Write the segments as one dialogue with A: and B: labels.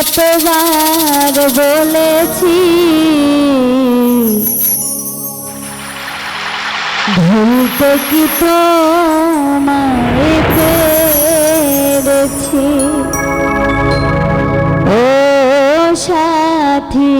A: কতবার বলেছি। ভুলতে কি তোমায় পেরেছি? ও সাথী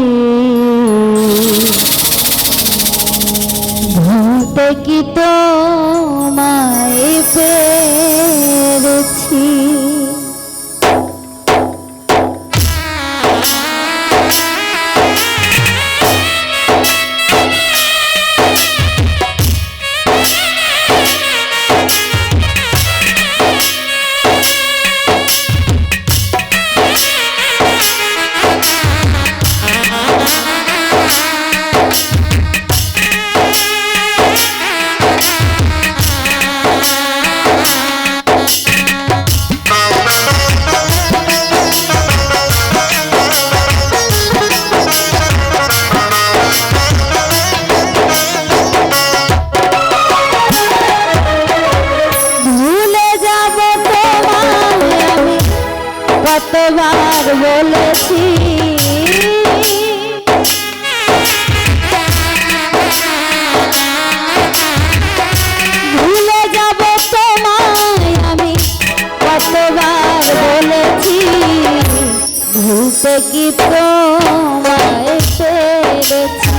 A: ভুলতে কি তোমায় পেরেছি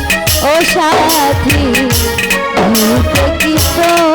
A: ও সাথী ভুলতে কি তোমায়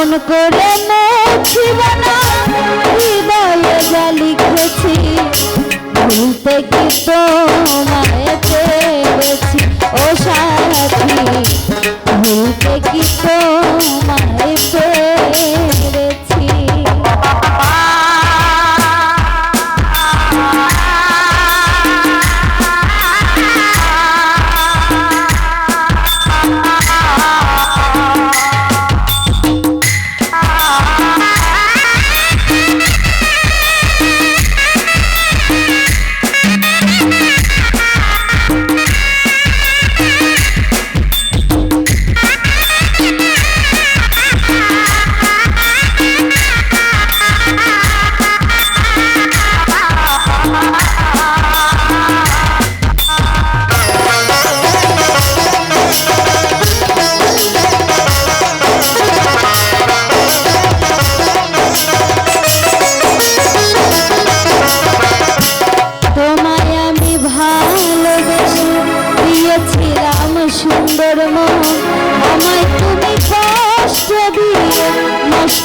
A: কেমন করে না হৃদয়ে যা লিখেছি। ভুলতে কি তোমায়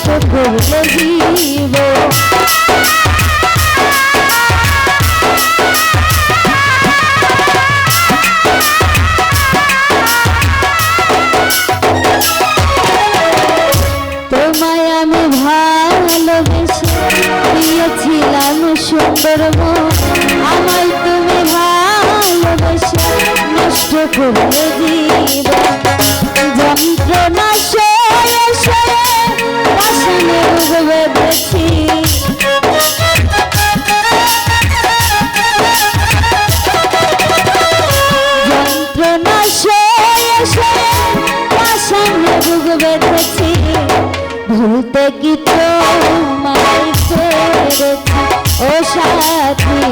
A: করলে জীব তোমায় আমি ভালোবেসে দিয়েছিলাম সুন্দর আমায় তুমি ভালোবেসে নষ্ট করলে কি তোমায় ছেড়েছি ও সাথী